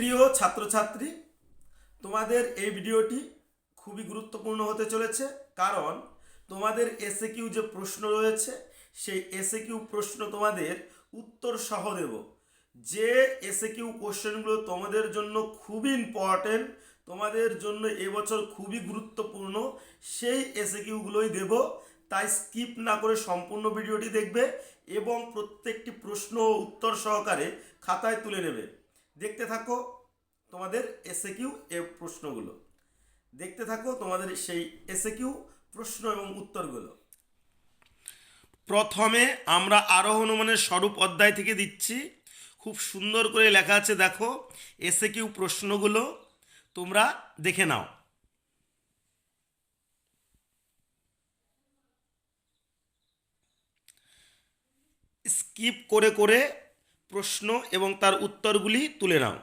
প্রিয় ছাত্রছাত্রী, তোমাদের এই ভিডিওটি খুবই গুরুত্বপূর্ণ হতে চলেছে কারণ তোমাদের এসে কিউ যে প্রশ্ন রয়েছে, সেই এসে কিউ প্রশ্ন তোমাদের উত্তর সহ দেব। যে এসে কিউ কোশ্চেনগুলো তোমাদের জন্য খুবই ইম্পর্টেন্ট তোমাদের জন্য এবছর খুবই গুরুত্বপূর্ণ, সেই এসে কিউগুলোই দেব। তাই স্কিপ না করে সম্পূর্ণ ভিডিওটি দেখবে এবং প্রত্যেকটি প্রশ্ন উত্তর সহকারে খাতায় তুলে নেবে। দেখতে থাকো তোমাদের এসে কিউ এ প্রশ্নগুলো। দেখতে থাকো তোমাদের সেই এসে কিউ প্রশ্ন এবং উত্তরগুলো। প্রথমে আমরা আরোহ হনুমানের স্বরূপ অধ্যায় থেকে দিচ্ছি। খুব সুন্দর করে লেখা আছে, দেখো এসে কিউ প্রশ্নগুলো তোমরা দেখে নাও। স্কিপ করে করে প্রশ্ন এবং তার উত্তরগুলি তুলে নাও।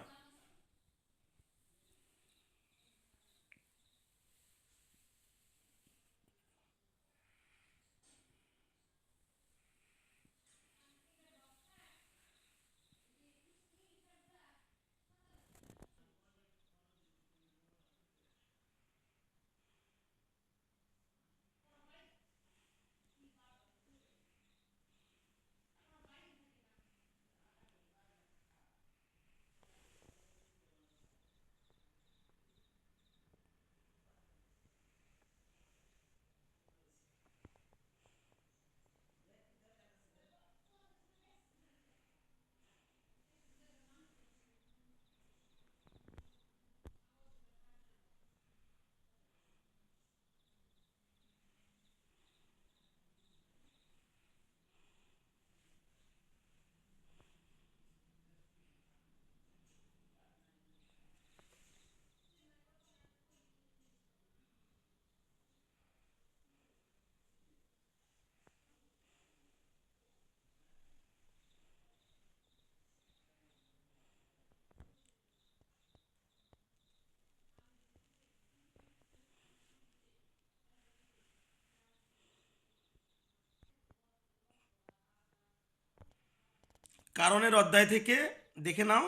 কারণের অধ্যায় থেকে দেখে নাও।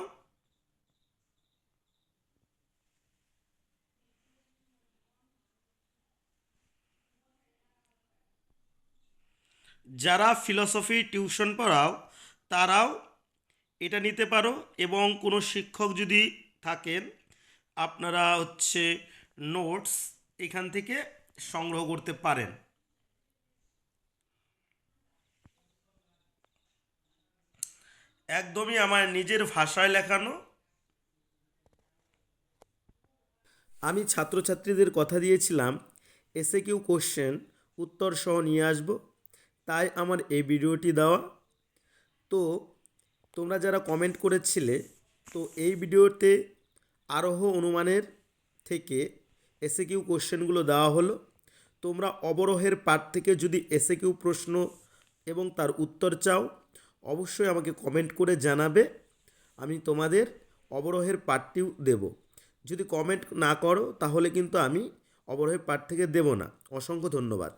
যারা ফিলসফি টিউশন পড়াও, তারাও এটা নিতে পারো এবং কোনো শিক্ষক যদি থাকেন, আপনারা হচ্ছে নোটস এখান থেকে সংগ্রহ করতে পারেন। একদমই আমার নিজের ভাষায় লেখানো। আমি ছাত্রছাত্রীদের কথা দিয়েছিলাম, এসে কিউ কোশ্চেন উত্তর সহ নিয়ে আসব, তাই আমার এই ভিডিওটি দেওয়া। তো, তোমরা যারা কমেন্ট করেছিলে, তো এই ভিডিওতে আরোহ অনুমানের থেকে এসে কিউ কোশ্চেনগুলো দেওয়া হলো। তোমরা অবরোহের পাঠ থেকে যদি এসে কিউ প্রশ্ন এবং তার উত্তর চাও অবশ্যই আমাকে কমেন্ট করে জানাবে। আমি তোমাদের অবরোহের পার্টটিও দেব। যদি কমেন্ট না করো, তাহলে কিন্তু আমি অবরোহের পার্ট থেকে দেব না। অসংখ্য ধন্যবাদ।